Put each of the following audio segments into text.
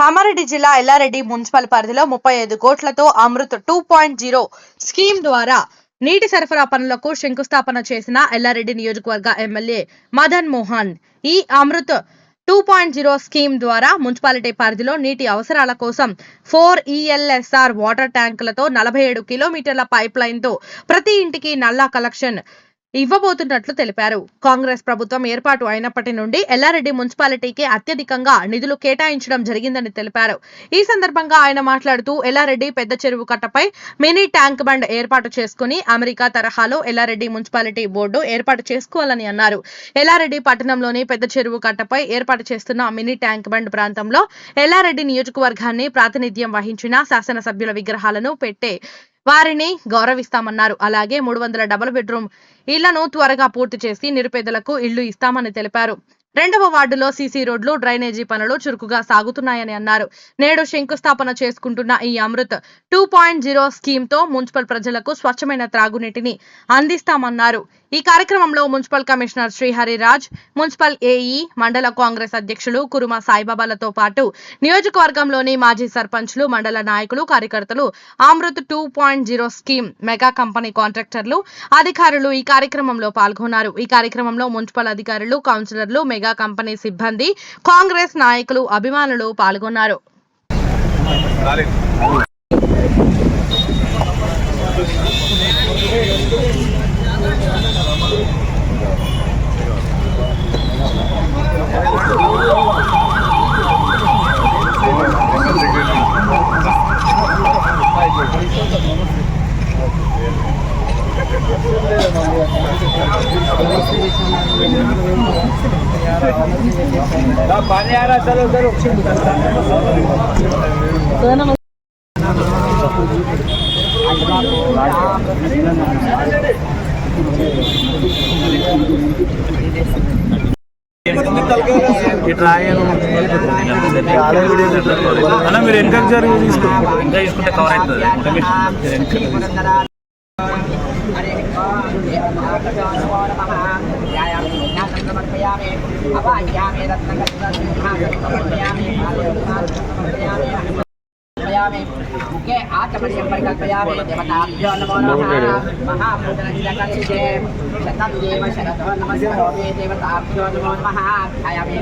కామారెడ్డి జిల్లా ఎల్లారెడ్డి మున్సిపల్ పరిధిలో ముప్పై ఐదు కోట్లతో Amrut two point zero scheme ద్వారా నీటి సరఫరా పనులకు శంకుస్థాపన చేసిన ఎల్లారెడ్డి నియోజకవర్గ ఎమ్మెల్యే మదన్ మోహన్. ఈ Amrut two point zero scheme ద్వారా మున్సిపాలిటీ పరిధిలో నీటి అవసరాల కోసం ఫోర్ ఈఎల్ఎస్ఆర్ వాటర్ ట్యాంకులతో నలభై ఏడు కిలోమీటర్ల పైప్ లైన్తో ప్రతి ఇంటికి నల్లా కలెక్షన్ ఇవ్వబోతున్నట్లు తెలిపారు. కాంగ్రెస్ ప్రభుత్వం ఏర్పాటు అయినప్పటి నుండి ఎల్లారెడ్డి మున్సిపాలిటీకి అత్యధికంగా నిధులు కేటాయించడం జరిగిందని తెలిపారు. ఈ సందర్భంగా ఆయన మాట్లాడుతూ ఎల్లారెడ్డి పెద్ద చెరువు కట్టపై మినీ ట్యాంక్ బండ్ ఏర్పాటు చేసుకుని అమెరికా తరహాలో ఎల్లారెడ్డి మున్సిపాలిటీ బోర్డు ఏర్పాటు చేసుకోవాలని అన్నారు. ఎల్లారెడ్డి పట్టణంలోని పెద్ద చెరువు కట్టపై ఏర్పాటు చేస్తున్న మినీ ట్యాంక్ బండ్ ప్రాంతంలో ఎల్లారెడ్డి నియోజకవర్గాన్ని ప్రాతినిధ్యం వహించిన శాసనసభ్యుల విగ్రహాలను పెట్టే వారిని గౌరవిస్తామన్నారు. అలాగే మూడు వందల డబుల్ బెడ్రూమ్ ఇళ్ళను త్వరగా పూర్తి చేసి నిరుపేదలకు ఇళ్ళు ఇస్తామని తెలిపారు. రెండవ వార్డులో సీసీ రోడ్లు డ్రైనేజీ పనులు చురుకుగా సాగుతున్నాయని అన్నారు. నేడు శంకుస్థాపన చేసుకుంటున్న ఈ అమృత్ టూ పాయింట్ జీరో స్కీమ్తో మున్సిపల్ ప్రజలకు స్వచ్ఛమైన త్రాగునీటిని అందిస్తామన్నారు. ఈ కార్యక్రమంలో municipal commissioner Shrihariraj municipal AE మండల కాంగ్రెస్ అధ్యక్షులు కురుమ సాయిబాబాలతో పాటు నియోజకవర్గంలోని మాజీ సర్పంచ్లు మండల నాయకులు కార్యకర్తలు Amrut two point zero scheme mega company కాంట్రాక్టర్లు అధికారులు ఈ కార్యక్రమంలో పాల్గొన్నారు. ఈ కార్యక్రమంలో మున్సిపల్ అధికారులు కౌన్సిలర్లు మెగా కంపెనీ సిబ్బంది కాంగ్రెస్ నాయకులు అభిమానులు పాల్గొన్నారు. पानी आ रहा है चलो चलो ఇట్లా అన్న మీరు వెనక జరిగి ఇంకా తీసుకుంటే కవర్ అవుతుంది मुखे आचमनीयं परिकल्पयामि देवताभ्यो नमो नमः महाभूतरञ्जकनिषे शतं देव शरदो नमस्करोमि देवताभ्यो नमो नमः ध्यायामि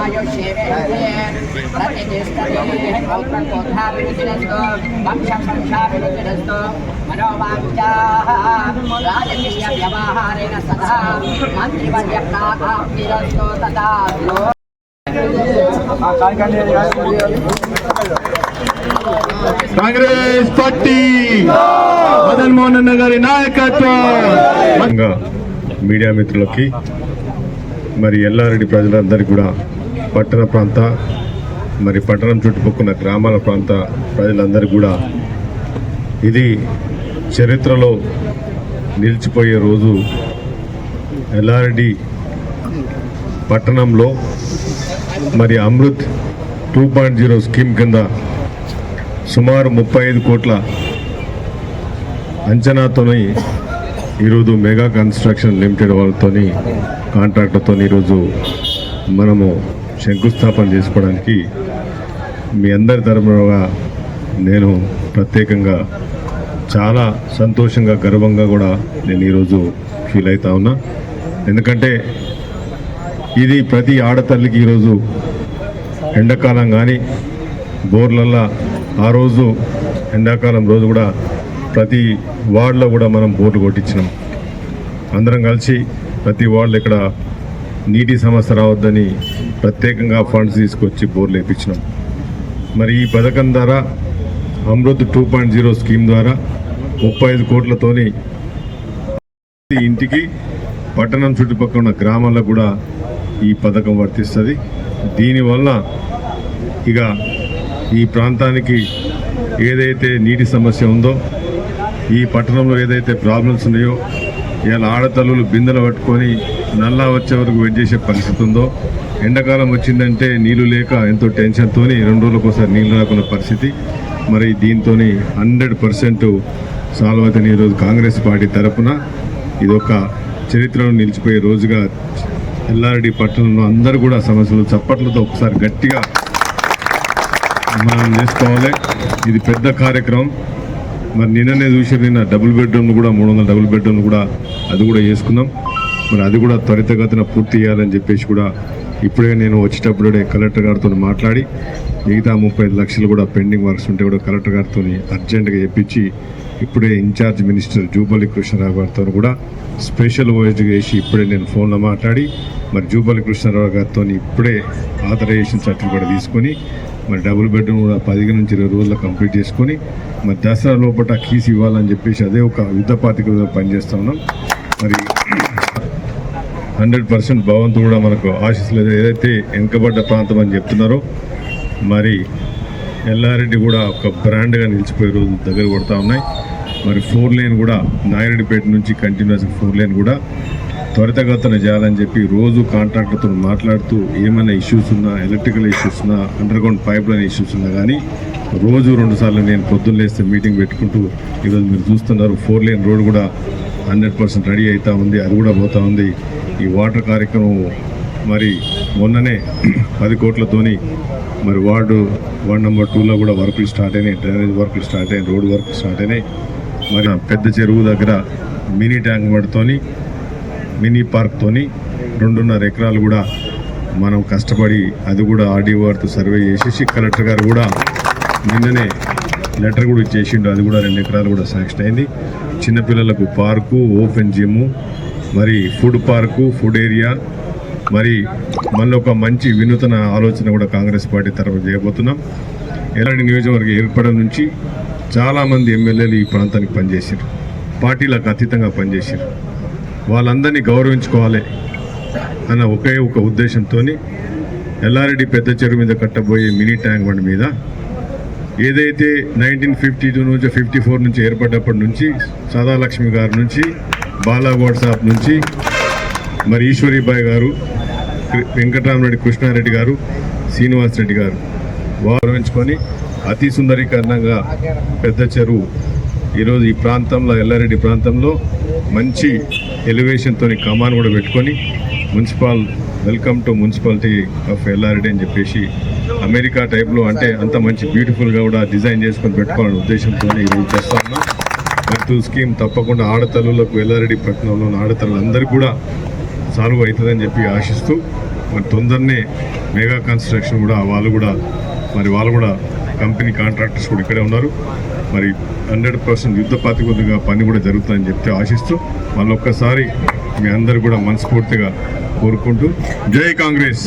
आयुष्येवेन्द्रिये प्रतिष्ठते गौत्रकोद्धाभिरुचिरस्तु वंशवंशाभिरुचिरस्तु मनोवाञ्चाः राजकीयव्यवहारेण सदा मन्त्रिवर्यप्राप्तिरस्तु तदा కాంగ్రెస్ పార్టీ మదన్ మోహన్ అన్న గారి నాయకత్వం. మీడియా మిత్రులకి మరి ఎల్లారెడ్డి ప్రజలందరికీ కూడా పట్టణ ప్రాంత మరి పట్టణం చుట్టుపక్కల గ్రామాల ప్రాంత ప్రజలందరికీ కూడా ఇది చరిత్రలో నిలిచిపోయే రోజు. ఎల్లారెడ్డి పట్టణంలో మరి Amrut two point zero scheme కింద సుమారు ముప్పై ఐదు కోట్ల అంచనాతోని ఈరోజు మెగా కన్స్ట్రక్షన్ లిమిటెడ్ వాళ్ళతోని కాంట్రాక్టర్తో ఈరోజు మనము శంకుస్థాపన చేసుకోవడానికి మీ అందరి తరఫునగా నేను ప్రత్యేకంగా చాలా సంతోషంగా గర్వంగా కూడా నేను ఈరోజు ఫీల్ అవుతా ఉన్నా. ఎందుకంటే ఇది ప్రతి ఆడతల్లికి ఈరోజు ఎండాకాలం కానీ బోర్లల్లో ఆ రోజు ఎండాకాలం రోజు కూడా ప్రతి వార్డులో కూడా మనం బోర్లు కొట్టించినాం. అందరం కలిసి ప్రతి వార్డులో ఇక్కడ నీటి సమస్య రావద్దని ప్రత్యేకంగా ఫండ్స్ తీసుకొచ్చి బోర్లు వేయించినాం మరి ఈ పథకం ద్వారా Amrut two point zero scheme ద్వారా ముప్పై ఐదు కోట్లతోని ప్రతి ఇంటికి పట్టణం చుట్టుపక్కల ఉన్న గ్రామాలకు కూడా ఈ పథకం వర్తిస్తుంది. దీనివల్ల ఇక ఈ ప్రాంతానికి ఏదైతే నీటి సమస్య ఉందో ఈ పట్టణంలో ఏదైతే ప్రాబ్లమ్స్ ఉన్నాయో ఇలా ఆడతల్లులు బిందెలు పట్టుకొని నల్లా వచ్చే వరకు వెయిట్ చేసే పరిస్థితి ఉందో ఎండాకాలం వచ్చిందంటే నీళ్ళు లేక ఎంతో టెన్షన్తో రెండు రోజులకు ఒకసారి నీళ్ళు రాకున్న పరిస్థితి. మరి దీంతో హండ్రెడ్ పర్సెంట్ సాల్వ్ అవుతుంది ఈరోజు కాంగ్రెస్ పార్టీ తరఫున ఇదొక చరిత్రను నిలిచిపోయే రోజుగా ఎల్లారెడ్డి పట్టణంలో అందరూ కూడా సమస్యలు చప్పట్లతో ఒకసారి గట్టిగా మనం చేసుకోవాలి. ఇది పెద్ద కార్యక్రమం. మరి నిన్ననే చూసి నిన్న డబుల్ బెడ్రూమ్ కూడా మూడు వందల డబుల్ బెడ్రూమ్ కూడా అది కూడా చేసుకున్నాం. మరి అది కూడా త్వరితగతిన పూర్తి చేయాలని చెప్పేసి కూడా ఇప్పుడే నేను వచ్చేటప్పుడు కలెక్టర్ గారితో మాట్లాడి మిగతా ముప్పై ఐదు లక్షలు కూడా పెండింగ్ వర్క్స్ ఉంటే కూడా కలెక్టర్ గారితో అర్జెంటుగా చెప్పించి ఇప్పుడే ఇన్ఛార్జ్ మినిస్టర్ జూపల్లి కృష్ణారావు గారితో కూడా స్పెషల్ ఓఎస్గా వేసి ఇప్పుడే నేను ఫోన్లో మాట్లాడి మరి జూపల్లి కృష్ణారావు గారితో ఇప్పుడే ఆథరైజేషన్ సర్టిఫికేట్ తీసుకొని మరి డబుల్ బెడ్రూమ్ కూడా పదిహేను నుంచి ఇరవై రోజుల్లో కంప్లీట్ చేసుకొని మరి దసరా లోపల కీస్ ఇవ్వాలని చెప్పేసి అదే ఒక యుద్ధ పాతికలో పనిచేస్తా ఉన్నాం. మరి హండ్రెడ్ పర్సెంట్ భవంతు కూడా మనకు ఆశిస్తలేదు ఏదైతే వెనుకబడ్డ ప్రాంతం అని చెప్తున్నారో మరి ఎల్లారెడ్డి కూడా ఒక బ్రాండ్గా నిలిచిపోయే రోజులు దగ్గర కొడతా ఉన్నాయి. మరి ఫోర్ లేన్ కూడా నాగిరెడ్డిపేట నుంచి కంటిన్యూస్ ఫోర్ లేన్ కూడా త్వరితగతన చేయాలని చెప్పి రోజు కాంట్రాక్టర్తో మాట్లాడుతూ ఏమైనా ఇష్యూస్ ఉన్నా ఎలక్ట్రికల్ ఇష్యూస్ ఉన్నా అండర్గ్రౌండ్ పైప్ లైన్ ఇష్యూస్ ఉన్నా కానీ రోజు రెండుసార్లు నేను పొద్దున్న లేస్తే మీటింగ్ పెట్టుకుంటూ ఈరోజు మీరు చూస్తున్నారు ఫోర్ లేన్ రోడ్ కూడా హండ్రెడ్ పర్సెంట్ రెడీ అవుతా ఉంది అది కూడా పోతా ఉంది. ఈ వాటర్ కార్యక్రమం మరి మొన్ననే పది కోట్లతోని మరి వార్డు వార్డు నెంబర్ టూలో కూడా వర్కులు స్టార్ట్ అయినాయి డ్రైనేజ్ వర్కులు స్టార్ట్ అయినాయి రోడ్ వర్క్ స్టార్ట్ అయినాయి. మరి పెద్ద చెరువు దగ్గర మినీ ట్యాంక్ పడుతోని మినీ పార్క్తోని రెండున్నర ఎకరాలు కూడా మనం కష్టపడి అది కూడా ఆర్డీఓ వారితో సర్వే చేసేసి కలెక్టర్ గారు కూడా నిన్ననే లెటర్ కూడా ఇచ్చేసిండు అది కూడా రెండు ఎకరాలు కూడా శాంక్షన్ అయింది. చిన్నపిల్లలకు పార్కు ఓపెన్ జిమ్ మరి ఫుడ్ పార్కు ఫుడ్ ఏరియా మరి మళ్ళీ ఒక మంచి వినూతన ఆలోచన కూడా కాంగ్రెస్ పార్టీ తరఫు చేయబోతున్నాం. ఎలాంటి నియోజకవర్గం ఏర్పడడం నుంచి చాలామంది ఎమ్మెల్యేలు ఈ ప్రాంతానికి పనిచేశారు పార్టీలకు అతీతంగా పనిచేశారు వాళ్ళందరినీ గౌరవించుకోవాలి అన్న ఒకే ఒక ఉద్దేశంతో ఎల్లారెడ్డి పెద్ద చెరువు మీద కట్టబోయే మినీ ట్యాంక్ బండ్ మీద ఏదైతే నైన్టీన్ ఫిఫ్టీ టూ నుంచి ఫిఫ్టీ ఫోర్ నుంచి ఏర్పడ్డప్పటి నుంచి సదాలక్ష్మి గారి నుంచి బాలా వాట్సాప్ నుంచి మరి ఈశ్వరీబాయ్ గారు వెంకటరామరెడ్డి కృష్ణారెడ్డి గారు శ్రీనివాస్ రెడ్డి గారు ఎంచుకొని అతి సుందరీకరణంగా పెద్ద చెరువు ఈరోజు ఈ ప్రాంతంలో ఎల్లారెడ్డి ప్రాంతంలో మంచి ఎలివేషన్తో కమాన్ కూడా పెట్టుకొని municipal welcome to municipality of Yellareddy అని చెప్పేసి అమెరికా టైప్లో అంటే అంత మంచి బ్యూటిఫుల్గా కూడా డిజైన్ చేసుకొని పెట్టుకోవాలనే ఉద్దేశంతో ఈరోజు చేస్తా ఉన్నాం. మత్తు స్కీమ్ తప్పకుండా ఆడతల్లులకు ఎల్లారెడ్డి పట్టణంలో ఉన్న ఆడతల్లందరికీ కూడా సాల్వ్ అవుతుందని చెప్పి ఆశిస్తూ మరి తొందరనే మెగా కన్స్ట్రక్షన్ కూడా వాళ్ళు కూడా మరి వాళ్ళు కూడా కంపెనీ కాంట్రాక్టర్స్ కూడా ఇక్కడే ఉన్నారు. మరి హండ్రెడ్ పర్సెంట్ యుద్ధ ప్రాతిపదికగా పని కూడా జరుగుతుందని చెప్తే ఆశిస్తూ మళ్ళీ ఒక్కసారి మీ అందరు కూడా మనస్ఫూర్తిగా కోరుకుంటూ జై కాంగ్రెస్!